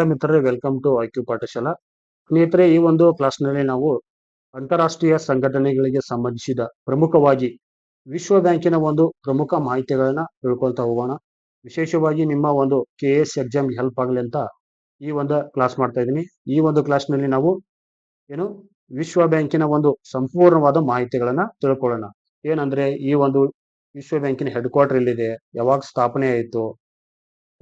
ಮಿತ್ರರೇ welcome to IQ Pathshala ಸ್ನೇಹಿತರೆ, ಈ ಒಂದು ಕ್ಲಾಸ್ನಲ್ಲಿ ನಾವು ಅಂತಾರಾಷ್ಟ್ರೀಯ ಸಂಘಟನೆಗಳಿಗೆ ಸಂಬಂಧಿಸಿದ ಪ್ರಮುಖವಾಗಿ ವಿಶ್ವ ಬ್ಯಾಂಕಿನ ಒಂದು ಪ್ರಮುಖ ಮಾಹಿತಿಗಳನ್ನ ತಿಳ್ಕೊಳ್ತಾ ಹೋಗೋಣ. ವಿಶೇಷವಾಗಿ ನಿಮ್ಮ ಒಂದು ಕೆ ಎಸ್ ಎಕ್ಸಾಮ್ ಹೆಲ್ಪ್ ಆಗಲಿ ಅಂತ ಈ ಒಂದು ಕ್ಲಾಸ್ ಮಾಡ್ತಾ ಇದ್ದೀನಿ. ಈ ಒಂದು ಕ್ಲಾಸ್ನಲ್ಲಿ ನಾವು ಏನು ವಿಶ್ವ ಬ್ಯಾಂಕಿನ ಒಂದು ಸಂಪೂರ್ಣವಾದ ಮಾಹಿತಿಗಳನ್ನ ತಿಳ್ಕೊಳ್ಳೋಣ. ಏನಂದ್ರೆ, ಈ ಒಂದು ವಿಶ್ವ ಬ್ಯಾಂಕಿನ ಹೆಡ್ ಕ್ವಾರ್ಟರ್ ಎಲ್ಲಿದೆ? ಯಾವಾಗ ಸ್ಥಾಪನೆ ಆಯಿತು?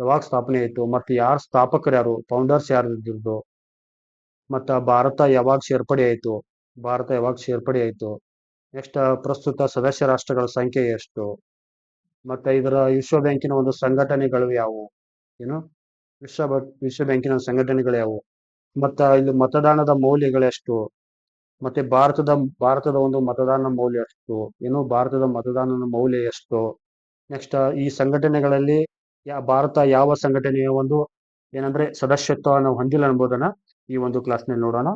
ಯಾವಾಗ ಸ್ಥಾಪನೆ ಆಯಿತು? ಮತ್ತು ಯಾರು ಸ್ಥಾಪಕರು ಯಾರು? ಫೌಂಡರ್ಸ್ ಯಾರು ಇದ್ದಿದ್ದು ಮತ್ತು ಭಾರತ ಯಾವಾಗ ಸೇರ್ಪಡೆ ಆಯಿತು? ಭಾರತ ಯಾವಾಗ ಸೇರ್ಪಡೆ ಆಯಿತು? ನೆಕ್ಸ್ಟ್ ಪ್ರಸ್ತುತ ಸದಸ್ಯ ರಾಷ್ಟ್ರಗಳ ಸಂಖ್ಯೆ ಎಷ್ಟು? ಮತ್ತೆ ಇದರ ವಿಶ್ವ ಬ್ಯಾಂಕಿನ ಒಂದು ಸಂಘಟನೆಗಳು ಯಾವುವು? ಏನು? ವಿಶ್ವ ವಿಶ್ವ ಬ್ಯಾಂಕಿನ ಸಂಘಟನೆಗಳು ಯಾವುವು? ಮತ್ತು ಇಲ್ಲಿ ಮತದಾನದ ಮೌಲ್ಯಗಳೆಷ್ಟು ಮತ್ತೆ ಭಾರತದ ಭಾರತದ ಒಂದು ಮತದಾನ ಮೌಲ್ಯ ಎಷ್ಟು? ಏನು? ಭಾರತದ ಮತದಾನದ ಮೌಲ್ಯ ಎಷ್ಟು? ನೆಕ್ಸ್ಟ್ ಈ ಸಂಘಟನೆಗಳಲ್ಲಿ ಯಾ ಭಾರತ ಯಾವ ಸಂಘಟನೆಯ ಒಂದು ಏನಂದ್ರೆ ಸದಸ್ಯತ್ವ ನಾವು ಹೊಂದಿಲ್ಲ ಎಂಬುದನ್ನ ಈ ಒಂದು ಕ್ಲಾಸ್ನಲ್ಲಿ ನೋಡೋಣ.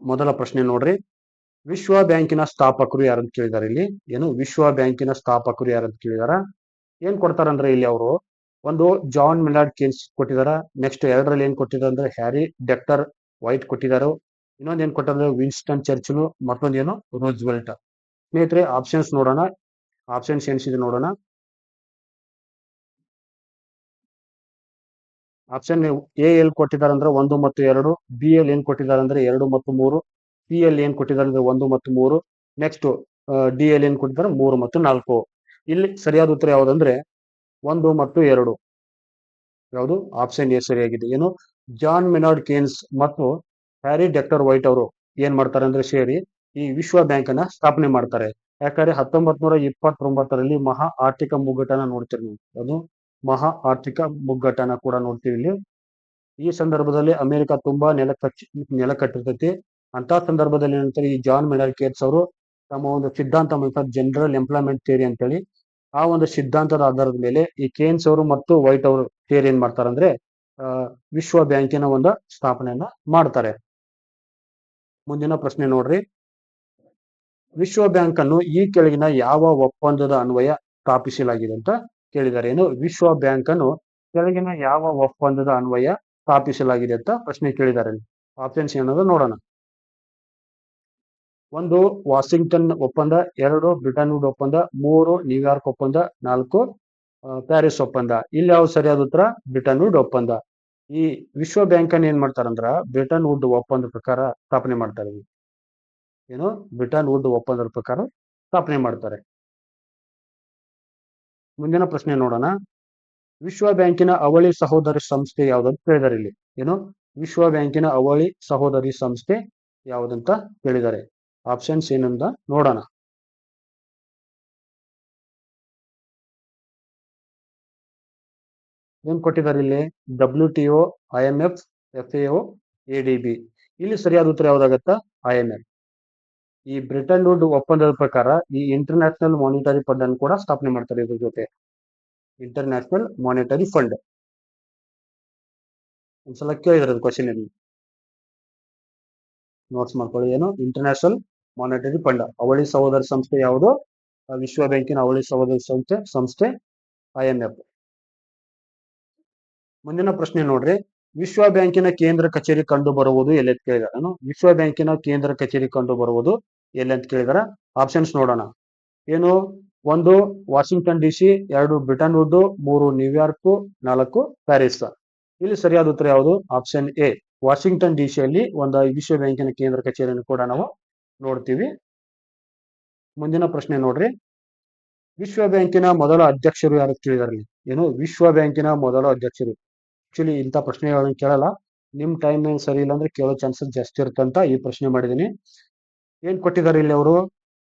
ಮೊದಲ ಪ್ರಶ್ನೆ ನೋಡ್ರಿ. ವಿಶ್ವ ಬ್ಯಾಂಕಿನ ಸ್ಥಾಪಕರು ಯಾರಂತ ಕೇಳಿದಾರೆ ಇಲ್ಲಿ. ಏನು? ವಿಶ್ವ ಬ್ಯಾಂಕಿನ ಸ್ಥಾಪಕರು ಯಾರಂತ ಕೇಳಿದಾರ? ಏನ್ ಕೊಡ್ತಾರಂದ್ರೆ ಇಲ್ಲಿ ಅವರು? ಒಂದು ಜಾನ್ ಮಿಲಾರ್ಡ್ ಕೇನ್ಸ್ ಕೊಟ್ಟಿದಾರ. ನೆಕ್ಸ್ಟ್ ಎರಡರಲ್ಲಿ ಏನ್ ಕೊಟ್ಟಿದ್ದಾರೆ ಅಂದ್ರೆ ಹ್ಯಾರಿ ಡೆಕ್ಟರ್ ವೈಟ್ ಕೊಟ್ಟಿದ್ದಾರೆ ಇನ್ನೊಂದ್ ಏನ್ ಕೊಟ್ಟಂದ್ರೆ ವಿನ್ಸ್ಟನ್ ಚರ್ಚಿಲ್. ಮತ್ತೊಂದೇನು ಬೆಲ್ಟ್ ಸ್ನೇಹಿತರೆ ಆಪ್ಷನ್ಸ್ ನೋಡೋಣ. ಆಪ್ಷನ್ಸ್ ಏನ್ಸಿದೆ ನೋಡೋಣ. ಆಪ್ಷನ್ ಎ ಎಲ್ ಕೊಟ್ಟಿದ್ದಾರೆ ಅಂದ್ರೆ ಒಂದು ಮತ್ತು ಎರಡು ಬಿ ಎಲ್ ಏನ್ ಕೊಟ್ಟಿದ್ದಾರೆ ಅಂದ್ರೆ ಎರಡು ಮತ್ತು ಮೂರು ಪಿ ಎಲ್ ಏನ್ ಕೊಟ್ಟಿದ್ದಾರೆ ಅಂದ್ರೆ ಒಂದು ಮತ್ತು ಮೂರು ನೆಕ್ಸ್ಟ್ ಡಿ ಎಲ್ ಏನ್ ಕೊಟ್ಟಿದ್ದಾರೆ ಮೂರು ಮತ್ತು ನಾಲ್ಕು. ಇಲ್ಲಿ ಸರಿಯಾದ ಉತ್ತರ ಯಾವುದಂದ್ರೆ ಒಂದು ಮತ್ತು ಎರಡು. ಯಾವುದು? ಆಪ್ಷನ್ ಎ ಸರಿಯಾಗಿದೆ. ಏನು? ಜಾನ್ ಮಿನಾರ್ಡ್ ಕೇನ್ಸ್ ಮತ್ತು ಹ್ಯಾರಿ ಡೆಕ್ಟರ್ ವೈಟ್ ಅವರು ಏನ್ ಮಾಡ್ತಾರೆ ಅಂದ್ರೆ ಸೇರಿ ಈ ವಿಶ್ವ ಬ್ಯಾಂಕ್ ಅನ್ನ ಸ್ಥಾಪನೆ ಮಾಡ್ತಾರೆ. ಯಾಕಂದ್ರೆ ಹತ್ತೊಂಬತ್ ನೂರ ಇಪ್ಪತ್ತೊಂಬತ್ತರಲ್ಲಿ ಮಹಾ ಆರ್ಥಿಕ ಮುಗ್ಗಟ್ಟನ್ನ ನೋಡ್ತೀರಿ ನೀವು. ಅದು ಮಹಾ ಆರ್ಥಿಕ ಮುಗ್ಗಟ್ಟನ್ನ ಕೂಡ ನೋಡ್ತೀವಿ ಇಲ್ಲಿ. ಈ ಸಂದರ್ಭದಲ್ಲಿ ಅಮೆರಿಕ ತುಂಬಾ ನೆಲ ಕಚ್ಚಿ ನೆಲ ಕಟ್ಟಿರ್ತೈತಿ. ಅಂತ ಸಂದರ್ಭದಲ್ಲಿ ಏನಂತಾರೆ, ಈ ಜಾನ್ ಮೆಡಲ್ ಕೇಟ್ಸ್ ಅವರು ತಮ್ಮ ಒಂದು ಸಿದ್ಧಾಂತ ಜನರಲ್ ಎಂಪ್ಲಾಯ್ಮೆಂಟ್ ಥಿಯರಿ ಅಂತೇಳಿ. ಆ ಒಂದು ಸಿದ್ಧಾಂತದ ಆಧಾರದ ಮೇಲೆ ಈ ಕೇನ್ಸ್ ಅವರು ಮತ್ತು ವೈಟ್ ಅವರು ಥಿಯರಿ ಏನ್ ಮಾಡ್ತಾರೆ ಅಂದ್ರೆ ವಿಶ್ವ ಬ್ಯಾಂಕಿನ ಒಂದು ಸ್ಥಾಪನೆಯನ್ನ ಮಾಡ್ತಾರೆ. ಮುಂದಿನ ಪ್ರಶ್ನೆ ನೋಡ್ರಿ. ವಿಶ್ವ ಬ್ಯಾಂಕ್ ಅನ್ನು ಈ ಕೆಳಗಿನ ಯಾವ ಒಪ್ಪಂದದ ಅನ್ವಯ ಸ್ಥಾಪಿಸಲಾಗಿದೆ ಅಂತ. ಕೇಳಿದ್ದಾರೆ. ಏನು ವಿಶ್ವ ಬ್ಯಾಂಕ್ ಅನ್ನು ಕೆಳಗಿನ ಯಾವ ಒಪ್ಪಂದದ ಅನ್ವಯ ಸ್ಥಾಪಿಸಲಾಗಿದೆ ಅಂತ ಪ್ರಶ್ನೆ ಕೇಳಿದ್ದಾರೆ. ಆಪ್ಷನ್ಸ್ ಏನದು ನೋಡೋಣ. ಒಂದು, ವಾಷಿಂಗ್ಟನ್ ಒಪ್ಪಂದ, ಎರಡು ಬ್ರಿಟನ್ ವುಡ್ ಒಪ್ಪಂದ, ಮೂರು, ನ್ಯೂಯಾರ್ಕ್ ಒಪ್ಪಂದ, ನಾಲ್ಕು ಪ್ಯಾರಿಸ್ ಒಪ್ಪಂದ. ಇಲ್ಲಿ ಯಾವ ಸರಿಯಾದ ಉತ್ತರ? ಬ್ರಿಟನ್ ವುಡ್ ಒಪ್ಪಂದ. ಈ ವಿಶ್ವ ಬ್ಯಾಂಕ್ ಅನ್ನು ಏನ್ ಮಾಡ್ತಾರಂದ್ರ ಬ್ರಿಟನ್ ವುಡ್ ಒಪ್ಪಂದ ಪ್ರಕಾರ ಸ್ಥಾಪನೆ ಮಾಡ್ತಾರೆ. ಏನು? ಬ್ರಿಟನ್ ವುಡ್ ಒಪ್ಪಂದದ ಪ್ರಕಾರ ಸ್ಥಾಪನೆ ಮಾಡ್ತಾರೆ. ಮುಂದಿನ ಪ್ರಶ್ನೆ ನೋಡೋಣ. ವಿಶ್ವ ಬ್ಯಾಂಕಿನ ಅವಳಿ ಸಹೋದರಿ ಸಂಸ್ಥೆ ಯಾವ್ದಂತ ಕೇಳಿದಾರೆ ಇಲ್ಲಿ. ಏನು? ವಿಶ್ವ ಬ್ಯಾಂಕಿನ ಅವಳಿ ಸಹೋದರಿ ಸಂಸ್ಥೆ ಯಾವುದಂತ ಕೇಳಿದ್ದಾರೆ ಆಪ್ಷನ್ಸ್ ಏನಂತ ನೋಡೋಣ. ಏನ್ ಕೊಟ್ಟಿದ್ದಾರೆ ಇಲ್ಲಿ? W T O I M F F A D B ಇಲ್ಲಿ ಸರಿಯಾದ ಉತ್ತರ ಯಾವ್ದಾಗತ್ತ? ಐ ಎಂ ಎಫ್ ಈ ಬ್ರಿಟನ್ ವುಡ್ ಒಪ್ಪಂದದ ಪ್ರಕಾರ ಈ ಇಂಟರ್ನ್ಯಾಷನಲ್ ಮಾನಿಟರಿ ಫಂಡ್ ಅನ್ನು ಕೂಡ ಸ್ಥಾಪನೆ ಮಾಡ್ತಾರೆ ಇದ್ರ ಜೊತೆ. ಇಂಟರ್ನ್ಯಾಷನಲ್ ಮಾನಿಟರಿ ಫಂಡ್ ಒಂದ್ಸಲ ಕೇಳಿದ್ರೆ ಕ್ವಶನ್ ಇಲ್ಲಿ ನೋಟ್ಸ್ ಮಾಡ್ಕೊಳ್ಳಿ ಏನು? ಇಂಟರ್ನ್ಯಾಷನಲ್ ಮಾನಿಟರಿ ಫಂಡ್ ಅವಳಿ ಸಹೋದರ ಸಂಸ್ಥೆ ಯಾವುದು? ವಿಶ್ವ ಬ್ಯಾಂಕಿನ ಅವಳಿ ಸಹೋದರ ಸಂಸ್ಥೆ ಸಂಸ್ಥೆ ಐ ಮುಂದಿನ ಪ್ರಶ್ನೆ ನೋಡ್ರಿ. ವಿಶ್ವ ಬ್ಯಾಂಕಿನ ಕೇಂದ್ರ ಕಚೇರಿ ಕಂಡು ಬರುವುದು ಎಲ್ಲಿ ಅಂತ ಕೇಳಿದಾರೆ? ಏನು? ವಿಶ್ವ ಬ್ಯಾಂಕಿನ ಕೇಂದ್ರ ಕಚೇರಿ ಕಂಡು ಬರುವುದು ಎಲ್ಲಿ ಅಂತ ಕೇಳಿದಾರ? ಆಪ್ಷನ್ಸ್ ನೋಡೋಣ. ಏನು? ಒಂದು, ವಾಷಿಂಗ್ಟನ್ ಡಿ ಸಿ ಎರಡು ಬ್ರಿಟನ್ ವುಡ್ ಮೂರು, ನ್ಯೂಯಾರ್ಕ್, ನಾಲ್ಕು, ಪ್ಯಾರಿಸ್. ಇಲ್ಲಿ ಸರಿಯಾದ ಉತ್ತರ ಯಾವುದು? Option A. ವಾಷಿಂಗ್ಟನ್ ಡಿ ಅಲ್ಲಿ ಒಂದು ವಿಶ್ವ ಬ್ಯಾಂಕಿನ ಕೇಂದ್ರ ಕಚೇರಿಯನ್ನು ಕೂಡ ನಾವು ನೋಡ್ತೀವಿ. ಮುಂದಿನ ಪ್ರಶ್ನೆ ನೋಡ್ರಿ. ವಿಶ್ವ ಬ್ಯಾಂಕಿನ ಮೊದಲ ಅಧ್ಯಕ್ಷರು ಯಾರು ಕೇಳಿದಾರೆ ಏನು? ವಿಶ್ವ ಬ್ಯಾಂಕಿನ ಮೊದಲ ಅಧ್ಯಕ್ಷರು. ಆಕ್ಚುಲಿ ಇಂಥ ಪ್ರಶ್ನೆಗಳನ್ನು ಕೇಳಲ್ಲ. ನಿಮ್ ಟೈಮ್ ಏನ್ ಸರಿ ಇಲ್ಲ ಅಂದ್ರೆ ಕೇಳೋ ಚಾನ್ಸಸ್ ಜಾಸ್ತಿ ಇರುತ್ತಂತ ಈ ಪ್ರಶ್ನೆ ಮಾಡಿದೀನಿ. ಏನ್ ಕೊಟ್ಟಿದ್ದಾರೆ ಇಲ್ಲಿ ಅವರು?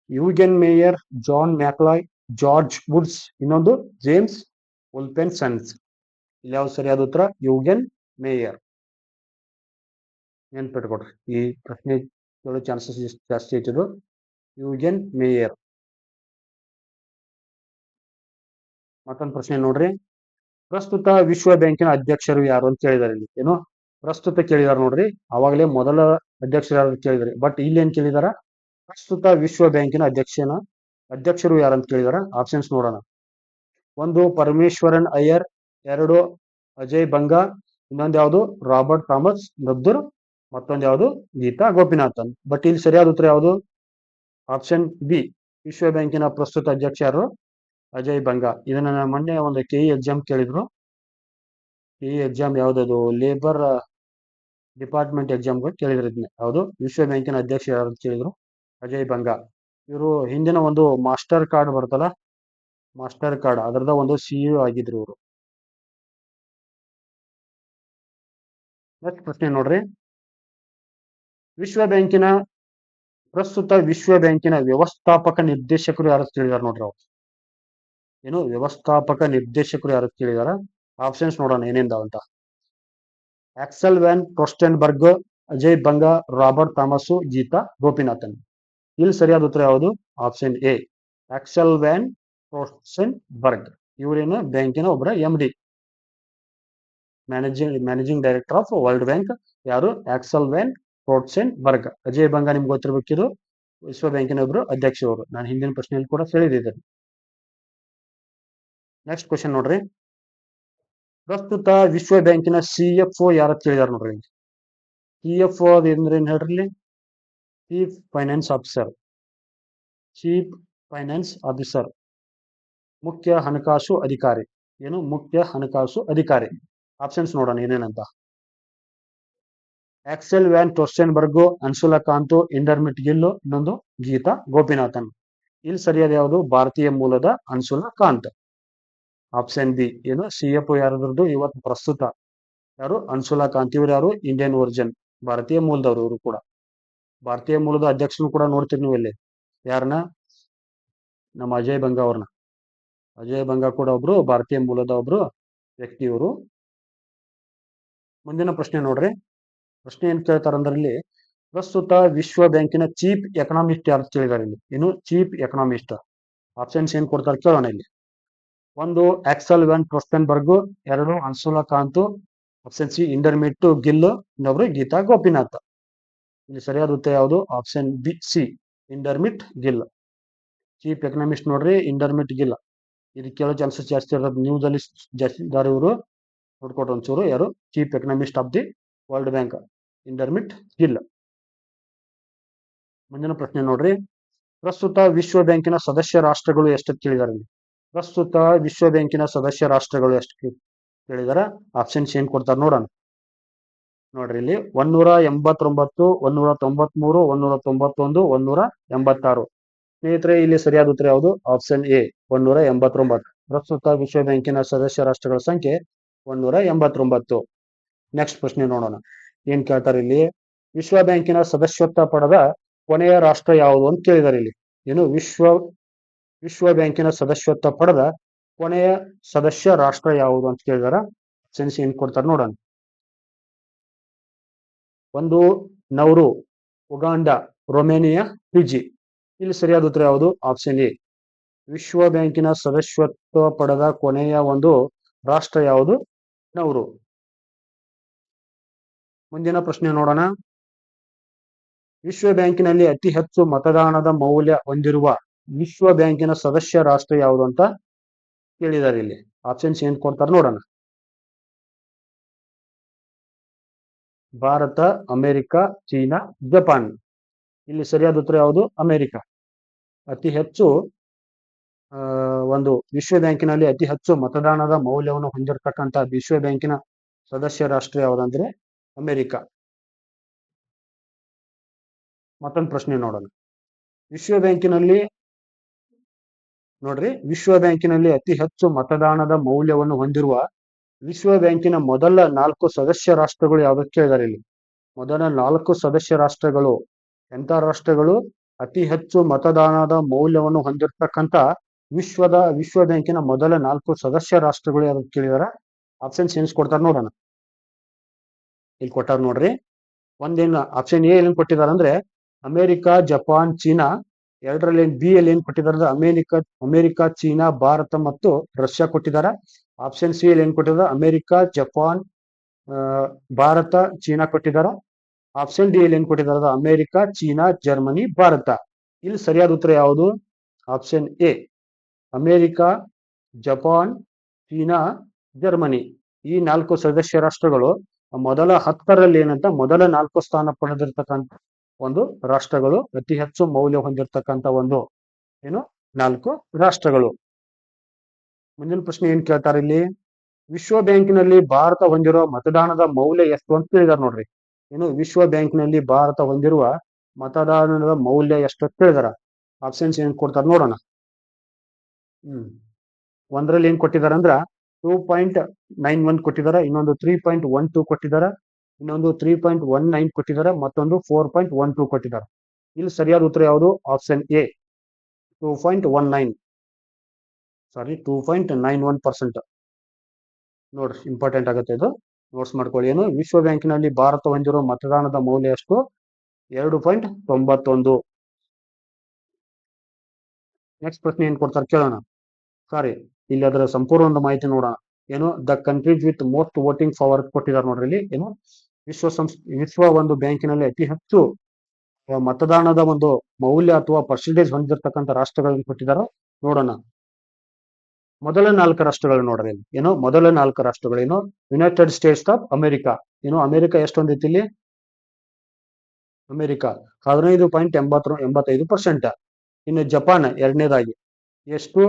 Eugene Meyer John McCloy George Woods ಇನ್ನೊಂದು ಜೇಮ್ಸ್ ಉಲ್ಪೆನ್ ಸನ್ಸ್ ಇಲ್ಲಿ ಯಾವ ಸರಿಯಾದ ಉತ್ತರ? ಯುಗೆನ್ ಮೇಯರ್ ನೆನ್ಪಿಟ್ಕೊಡ್ರಿ ಈ ಪ್ರಶ್ನೆ ಕೇಳೋ ಚಾನ್ಸಸ್ ಜಾಸ್ತಿ ಆಯ್ತದ ಯುಗೆನ್ ಮೇಯರ್ ಮತ್ತೊಂದು ಪ್ರಶ್ನೆ ನೋಡ್ರಿ. ಪ್ರಸ್ತುತ ವಿಶ್ವ ಬ್ಯಾಂಕಿನ ಅಧ್ಯಕ್ಷರು ಯಾರು ಅಂತ ಕೇಳಿದಾರೆ ಇಲ್ಲಿ. ಏನು? ಪ್ರಸ್ತುತ ಕೇಳಿದಾರೆ ನೋಡ್ರಿ. ಅವಾಗಲೇ ಮೊದಲ ಅಧ್ಯಕ್ಷರು ಯಾರು ಕೇಳಿದಾರೆ ಬಟ್ ಇಲ್ಲಿ ಏನ್ ಕೇಳಿದಾರ? ಪ್ರಸ್ತುತ ವಿಶ್ವ ಬ್ಯಾಂಕಿನ ಅಧ್ಯಕ್ಷನ ಅಧ್ಯಕ್ಷರು ಯಾರು ಅಂತ ಕೇಳಿದಾರ? ಆಪ್ಷನ್ಸ್ ನೋಡೋಣ. ಒಂದು ಪರಮೇಶ್ವರನ್ ಅಯ್ಯರ್, ಎರಡು ಅಜಯ್ ಬಂಗಾ, ಇನ್ನೊಂದು ಯಾವುದು? ರಾಬರ್ಟ್ ಥಾಮಸ್ ನಬ್ದುರ್ ಮತ್ತೊಂದು ಯಾವುದು? ಗೀತಾ ಗೋಪಿನಾಥನ್. ಬಟ್ ಇಲ್ಲಿ ಸರಿಯಾದ ಉತ್ತರ ಯಾವುದು? Option B. ವಿಶ್ವ ಬ್ಯಾಂಕಿನ ಪ್ರಸ್ತುತ ಅಧ್ಯಕ್ಷ ಯಾರು? ಅಜಯ್ ಬಂಗಾ, ಇದನ್ನ ನಾನು ಮೊನ್ನೆ ಒಂದು ಕೆ ಇ ಎಕ್ಸಾಮ್ ಕೇಳಿದ್ರು. ಕೆ ಇ ಎಕ್ಸಾಮ್ ಯಾವುದದು? ಲೇಬರ್ ಡಿಪಾರ್ಟ್ಮೆಂಟ್ ಎಕ್ಸಾಮ್ಗಳು ಕೇಳಿದ್ರು ಇದನ್ನ. ಯಾವುದು? ವಿಶ್ವ ಬ್ಯಾಂಕಿನ ಅಧ್ಯಕ್ಷ ಯಾರು ಅಂತ ಕೇಳಿದ್ರು. ಅಜಯ್ ಬಂಗಾ. ಇವರು ಹಿಂದಿನ ಒಂದು ಮಾಸ್ಟರ್ ಕಾರ್ಡ್ ಬರ್ತಲ್ಲ ಮಾಸ್ಟರ್ ಕಾರ್ಡ್ ಅದರದ ಒಂದು ಸಿಇಒ ಆಗಿದ್ರು ಇವರು. ನೆಕ್ಸ್ಟ್ ಪ್ರಶ್ನೆ ನೋಡ್ರಿ. ವಿಶ್ವ ಬ್ಯಾಂಕಿನ ಪ್ರಸ್ತುತ ವಿಶ್ವ ಬ್ಯಾಂಕಿನ ವ್ಯವಸ್ಥಾಪಕ ನಿರ್ದೇಶಕರು ಯಾರು ಅಂತ ಕೇಳಿದಾರೆ ನೋಡ್ರಿ ಅವ್ರು. ಏನು ವ್ಯವಸ್ಥಾಪಕ ನಿರ್ದೇಶಕರು ಯಾರು ಕೇಳಿದಾರ? ಆಪ್ಷನ್ಸ್ ನೋಡೋಣ ಏನೇಂದ ಅಂತ. Axel van Trotsenburg Ajay Banga Robert Thomas Geeta Gopinathan ಇಲ್ಲಿ ಸರಿಯಾದ ಉತ್ತರ ಯಾವುದು? Option A Axel van Trotsenburg ಇವರೇನು ಬ್ಯಾಂಕಿನ ಒಬ್ಬರ M D managing managing director of World Bank ಯಾರು? Axel van Trotsenburg Ajay Banga ನಿಮ್ಗೆ ಗೊತ್ತಿರಬೇಕಿದು. ವಿಶ್ವ ಬ್ಯಾಂಕಿನ ಒಬ್ರು ಅಧ್ಯಕ್ಷರು ನಾನು ಹಿಂದಿನ ಪ್ರಶ್ನೆಯಲ್ಲಿ ಕೂಡ ಹೇಳಿದ್ದೇನೆ ನೆಕ್ಸ್ಟ್ ಕ್ವಶನ್ ನೋಡ್ರಿ. ಪ್ರಸ್ತುತ ವಿಶ್ವ ಬ್ಯಾಂಕಿನ ಸಿ ಎಫ್ ಒ ಯಾರ ಕೇಳಿದಾರ ನೋಡ್ರಿ. ಸಿ ಎಫ್ ಒ ಅಂದ್ರೆ ಏನ್ ಹೇಳ್ರಿ chief finance officer chief finance officer ಮುಖ್ಯ ಹಣಕಾಸು ಅಧಿಕಾರಿ. ಏನು? ಮುಖ್ಯ ಹಣಕಾಸು ಅಧಿಕಾರಿ. ಆಪ್ಷನ್ಸ್ ನೋಡೋಣ ಏನೇನಂತ. Axel van Trotsenburg Anshula Kant Indermit Gill ಇನ್ನೊಂದು ಗೀತಾ ಗೋಪಿನಾಥನ್. ಇಲ್ಲಿ ಸರಿಯಾದ ಯಾವುದು? ಭಾರತೀಯ ಮೂಲದ ಅನ್ಸುಲಾ ಕಾಂತ್ ಆಪ್ಷನ್ ಬಿ ಏನು ಸಿ ಎಫ್ ಯಾರದ್ರದ್ದು ಇವತ್ತು ಪ್ರಸ್ತುತ ಯಾರು? ಅನ್ಸುಲಾ ಕಾಂತಿ ಇವ್ರು ಯಾರು? ಇಂಡಿಯನ್ ಒರಿಜಿನ್ ಭಾರತೀಯ ಮೂಲದವರು ಇವರು ಕೂಡ. ಭಾರತೀಯ ಮೂಲದ ಅಧ್ಯಕ್ಷನು ಕೂಡ ನೋಡ್ತೀರಿ ನೀವು ಇಲ್ಲಿ. ಯಾರನ್ನ ನಮ್ಮ ಅಜಯ್ ಬಂಗಾ ಅವ್ರನ್ನ. ಅಜಯ್ ಬಂಗಾ ಕೂಡ ಒಬ್ರು, ಭಾರತೀಯ ಮೂಲದ ಒಬ್ರು ವ್ಯಕ್ತಿ ಇವರು. ಮುಂದಿನ ಪ್ರಶ್ನೆ ನೋಡ್ರಿ. ಪ್ರಶ್ನೆ ಏನ್ ಕೇಳ್ತಾರೆ ಅಂದ್ರೆ ಇಲ್ಲಿ, ಪ್ರಸ್ತುತ ವಿಶ್ವ ಬ್ಯಾಂಕಿನ ಚೀಫ್ ಎಕನಾಮಿಸ್ಟ್ ಯಾರು ಕೇಳಿದಾರೆ ಇಲ್ಲಿ. ಏನು ಚೀಫ್ ಎಕನಾಮಿಸ್ಟ್. ಆಪ್ಷನ್ಸ್ ಏನ್ ಕೊಡ್ತಾರೆ ಕೇಳೋಣ ಇಲ್ಲಿ. ಒಂದು ಆಕ್ಸಲ್ ವ್ಯಾನ್ ಟೋಸ್ಟೆನ್ಬರ್ಗ್ ಎರಡು ಅನ್ಸುಲಾ ಕಾಂತು ಆಪ್ಷನ್ ಸಿ ಇಂಡರ್ಮಿಟ್ ಗಿಲ್ ಇನ್ನೊಬ್ರು ಗೀತಾ ಗೋಪಿನಾಥ್ ಇಲ್ಲಿ ಸರಿಯಾದ ಉತ್ತರ ಯಾವುದು? Option B C Indermit Gill chief economist ನೋಡ್ರಿ ಇಂಡರ್ಮಿಟ್ ಗಿಲ್ ಇದು ಕೇಳೋ ಚಾನ್ಸಸ್ ಜಾಸ್ತಿ ಇರೋದು. ನ್ಯೂಸ್ ಅಲ್ಲಿ ಜಾಸ್ತಿ ಇದ್ದಾರೆ ಇವರು. ನೋಡ್ಕೊಟ್ಟು ಒಂಚೂರು ಯಾರು? Chief economist of the World Bank Indermit Gill ಮುಂದಿನ ಪ್ರಶ್ನೆ ನೋಡ್ರಿ. ಪ್ರಸ್ತುತ ವಿಶ್ವ ಬ್ಯಾಂಕಿನ ಸದಸ್ಯ ರಾಷ್ಟ್ರಗಳು ಎಷ್ಟು ಕೇಳಿದಾರೆ ಪ್ರಸ್ತುತ ವಿಶ್ವ ಬ್ಯಾಂಕಿನ ಸದಸ್ಯ ರಾಷ್ಟ್ರಗಳು ಎಷ್ಟು ಕೇಳಿದಾರೆ? ಆಪ್ಷನ್ಸ್ ಏನ್ ಕೊಡ್ತಾರೆ ನೋಡೋಣ. ನೋಡ್ರಿ ಇಲ್ಲಿ ಒಂದೂರ ಎಂಬತ್ತೊಂಬತ್ತು, ಒಂದೂರ ತೊಂಬತ್ಮೂರು, ಒಂದೂರ ತೊಂಬತ್ತೊಂದು, ಒಂದೂರ ಎಂಬತ್ತಾರು. ಸ್ನೇಹಿತರೆ, ಇಲ್ಲಿ ಸರಿಯಾದ ಉತ್ತರ ಯಾವುದು? ಆಪ್ಷನ್ ಎ ಒಂದೂರ ಎಂಬತ್ತೊಂಬತ್ತು. ಪ್ರಸ್ತುತ ವಿಶ್ವ ಬ್ಯಾಂಕಿನ ಸದಸ್ಯ ರಾಷ್ಟ್ರಗಳ ಸಂಖ್ಯೆ ಒಂದೂರ ಎಂಬತ್ತೊಂಬತ್ತು. ನೆಕ್ಸ್ಟ್ ಪ್ರಶ್ನೆ ನೋಡೋಣ. ಏನ್ ಕೇಳ್ತಾರೆ ಇಲ್ಲಿ? ವಿಶ್ವ ಬ್ಯಾಂಕಿನ ಸದಸ್ಯತ್ವ ಪಡೆದ ಕೊನೆಯ ರಾಷ್ಟ್ರ ಯಾವುದು ಅಂತ ಕೇಳಿದಾರೆ ಇಲ್ಲಿ. ಏನು? ವಿಶ್ವ ವಿಶ್ವ ಬ್ಯಾಂಕಿನ ಸದಸ್ಯತ್ವ ಪಡೆದ ಕೊನೆಯ ಸದಸ್ಯ ರಾಷ್ಟ್ರ ಯಾವುದು ಅಂತ ಕೇಳಿದಾರ? ಸೆನ್ಸ್ ಏನ್ ಕೊಡ್ತಾರೆ ನೋಡೋಣ. ಒಂದು ನೌರು, ಉಗಾಂಡ, ರೊಮೇನಿಯಾ, ಫಿಜಿ. ಇಲ್ಲಿ ಸರಿಯಾದ ಉತ್ತರ ಯಾವುದು? Option A. ವಿಶ್ವ ಬ್ಯಾಂಕಿನ ಸದಸ್ಯತ್ವ ಪಡೆದ ಕೊನೆಯ ಒಂದು ರಾಷ್ಟ್ರ ಯಾವುದು? ನೌರು. ಮುಂದಿನ ಪ್ರಶ್ನೆ ನೋಡೋಣ. ವಿಶ್ವ ಬ್ಯಾಂಕಿನಲ್ಲಿ ಅತಿ ಹೆಚ್ಚು ಮತದಾನದ ಮೌಲ್ಯ ಹೊಂದಿರುವ ವಿಶ್ವ ಬ್ಯಾಂಕಿನ ಸದಸ್ಯ ರಾಷ್ಟ್ರ ಯಾವುದು ಅಂತ ಕೇಳಿದ್ದಾರೆ ಇಲ್ಲಿ. ಆಪ್ಷನ್ಸ್ ಏನ್ ಕೊಡ್ತಾರೆ ನೋಡೋಣ. Bharat, America, China, Japan. ಇಲ್ಲಿ ಸರಿಯಾದ ಉತ್ತರ ಯಾವುದು? ಅಮೆರಿಕ. ಅತಿ ಹೆಚ್ಚು ಒಂದು ವಿಶ್ವ ಬ್ಯಾಂಕಿನಲ್ಲಿ ಅತಿ ಹೆಚ್ಚು ಮತದಾನದ ಮೌಲ್ಯವನ್ನು ಹೊಂದಿರತಕ್ಕಂತ ವಿಶ್ವ ಬ್ಯಾಂಕಿನ ಸದಸ್ಯ ರಾಷ್ಟ್ರ ಯಾವುದಂದ್ರೆ ಅಮೆರಿಕ. ಮತ್ತೊಂದು ಪ್ರಶ್ನೆ ನೋಡೋಣ. ವಿಶ್ವ ಬ್ಯಾಂಕಿನಲ್ಲಿ ನೋಡ್ರಿ, ವಿಶ್ವ ಬ್ಯಾಂಕಿನಲ್ಲಿ ಅತಿ ಹೆಚ್ಚು ಮತದಾನದ ಮೌಲ್ಯವನ್ನು ಹೊಂದಿರುವ ವಿಶ್ವ ಬ್ಯಾಂಕಿನ ಮೊದಲ ನಾಲ್ಕು ಸದಸ್ಯ ರಾಷ್ಟ್ರಗಳು ಯಾವ್ದು ಕೇಳಿದಾರೆ ಇಲ್ಲಿ? ಮೊದಲ ನಾಲ್ಕು ಸದಸ್ಯ ರಾಷ್ಟ್ರಗಳು ಎಂತ ರಾಷ್ಟ್ರಗಳು? ಅತಿ ಹೆಚ್ಚು ಮತದಾನದ ಮೌಲ್ಯವನ್ನು ಹೊಂದಿರತಕ್ಕಂತ ವಿಶ್ವದ, ವಿಶ್ವ ಬ್ಯಾಂಕಿನ ಮೊದಲ ನಾಲ್ಕು ಸದಸ್ಯ ರಾಷ್ಟ್ರಗಳು ಯಾವ್ದು ಕೇಳಿದಾರ? ಆಪ್ಷನ್ಸ್ ಏನ್ಸ್ ಕೊಡ್ತಾರ ನೋಡೋಣ. ಇಲ್ಲಿ ಕೊಟ್ಟಾರ ನೋಡ್ರಿ, ಒಂದೇನು ಆಪ್ಷನ್ ಎ ಏನ್ ಕೊಟ್ಟಿದಾರ ಅಂದ್ರೆ ಅಮೆರಿಕ, ಜಪಾನ್, ಚೀನಾ ಎರಡರಲ್ಲಿ ಬಿ ಅಲ್ಲಿ ಏನ್ ಕೊಟ್ಟಿದ್ದಾರೆ ಅಮೆರಿಕ ಅಮೆರಿಕ, ಚೀನಾ, ಭಾರತ ಮತ್ತು ರಷ್ಯಾ ಕೊಟ್ಟಿದ್ದಾರೆ. ಆಪ್ಷನ್ ಸಿ ಅಲ್ಲಿ ಏನ್ ಕೊಟ್ಟಿದ್ದಾರೆ? ಅಮೆರಿಕ, ಜಪಾನ್ ಭಾರತ, ಚೀನಾ ಕೊಟ್ಟಿದ್ದಾರೆ. ಆಪ್ಷನ್ ಡಿ ಅಲ್ಲಿ ಏನ್ ಕೊಟ್ಟಿದ್ದಾರೆ ಅಮೆರಿಕ, ಚೀನಾ, ಜರ್ಮನಿ, ಭಾರತ. ಇಲ್ಲಿ ಸರಿಯಾದ ಉತ್ತರ ಯಾವುದು? Option A America, Japan, China, Germany. ಈ ನಾಲ್ಕು ಸದಸ್ಯ ರಾಷ್ಟ್ರಗಳು ಮೊದಲ ಹತ್ತರಲ್ಲಿ ಏನಂತ? ಮೊದಲ ನಾಲ್ಕು ಸ್ಥಾನ ಪಡೆದಿರ್ತಕ್ಕಂಥ ಒಂದು ರಾಷ್ಟ್ರಗಳು ಅತಿ ಹೆಚ್ಚು ಮೌಲ್ಯ ಹೊಂದಿರತಕ್ಕಂತ ಒಂದು ಏನು ನಾಲ್ಕು ರಾಷ್ಟ್ರಗಳು. ಮುಂದಿನ ಪ್ರಶ್ನೆ ಏನ್ ಕೇಳ್ತಾರೆ ಇಲ್ಲಿ? ವಿಶ್ವ ಬ್ಯಾಂಕಿನಲ್ಲಿ ಭಾರತ ಹೊಂದಿರುವ ಮತದಾನದ ಮೌಲ್ಯ ಎಷ್ಟು ಅಂತ ಕೇಳಿದಾರೆ ನೋಡ್ರಿ. ಏನು ವಿಶ್ವ ಬ್ಯಾಂಕಿನಲ್ಲಿ ಭಾರತ ಹೊಂದಿರುವ ಮತದಾನದ ಮೌಲ್ಯ ಎಷ್ಟು ಅಂತ ಕೇಳಿದಾರ. ಆಪ್ಷನ್ಸ್ ಏನ್ ಕೊಡ್ತಾರೆ ನೋಡೋಣ. ಹ್ಮ್. ಒಂದ್ರಲ್ಲಿ ಏನ್ ಕೊಟ್ಟಿದಾರ ಅಂದ್ರ ಟೂ ಪಾಯಿಂಟ್ ನೈನ್ ಒನ್ ಕೊಟ್ಟಿದಾರ ಇನ್ನೊಂದು ತ್ರೀ ಪಾಯಿಂಟ್ ಒನ್ ಟೂ ಕೊಟ್ಟಿದಾರ ಇನ್ನೊಂದು ತ್ರೀ ಪಾಯಿಂಟ್ ಒನ್ ನೈನ್ ಕೊಟ್ಟಿದ್ದಾರೆ, ಮತ್ತೊಂದು ಫೋರ್ ಪಾಯಿಂಟ್ ಒನ್ ಟೂ ಕೊಟ್ಟಿದ್ದಾರೆ. ಇಲ್ಲಿ ಸರಿಯಾದ ಉತ್ತರ ಯಾವುದು? Option A two point one nine sorry two point nine one percent ನೋಡ್ರಿ ಇಂಪಾರ್ಟೆಂಟ್ ಆಗುತ್ತೆ ಇದು. ನೋಟ್ಸ್ ಮಾಡ್ಕೊಳ್ಳಿ ಏನು? ವಿಶ್ವ ಬ್ಯಾಂಕಿನಲ್ಲಿ ಭಾರತ ಹೊಂದಿರುವ ಮತದಾನದ ಮೌಲ್ಯ ಎಷ್ಟು? ಎರಡು ಪಾಯಿಂಟ್ ತೊಂಬತ್ತೊಂದು. ನೆಕ್ಸ್ಟ್ ಪ್ರಶ್ನೆ ಏನ್ ಕೊಡ್ತಾರೆ ಕೇಳೋಣ. ಸಾರಿ ಇಲ್ಲಿ ಅದರ ಸಂಪೂರ್ಣ ಒಂದು ಮಾಹಿತಿ ನೋಡೋಣ. ಏನು the countries with most voting power ಕೊಟ್ಟಿದ್ದಾರೆ ನೋಡ್ರಿ ಇಲ್ಲಿ, ಏನು ವಿಶ್ವ ಸಂಸ್, ವಿಶ್ವ ಒಂದು ಬ್ಯಾಂಕಿನಲ್ಲಿ ಅತಿ ಹೆಚ್ಚು ಮತದಾನದ ಒಂದು ಮೌಲ್ಯ ಅಥವಾ ಪರ್ಸೆಂಟೇಜ್ ಹೊಂದಿರತಕ್ಕಂಥ ರಾಷ್ಟ್ರಗಳನ್ನು ಕೊಟ್ಟಿದ್ದಾರೆ ನೋಡೋಣ. ಮೊದಲ ನಾಲ್ಕು ರಾಷ್ಟ್ರಗಳು ನೋಡ್ರಿ. ಏನು ಮೊದಲ ನಾಲ್ಕು ರಾಷ್ಟ್ರಗಳೇನು ಯುನೈಟೆಡ್ ಸ್ಟೇಟ್ಸ್ ಆಫ್ ಅಮೆರಿಕಾ ಏನು ಅಮೆರಿಕ ಎಷ್ಟೊಂದೈತಿ ಇಲ್ಲಿ? ಅಮೆರಿಕ ಹದಿನೈದು ಪಾಯಿಂಟ್ ಎಂಬತ್ತು ಎಂಬತ್ತೈದು ಪರ್ಸೆಂಟ್ ಇನ್ನು ಜಪಾನ್ ಎರಡನೇದಾಗಿ, ಎಷ್ಟು?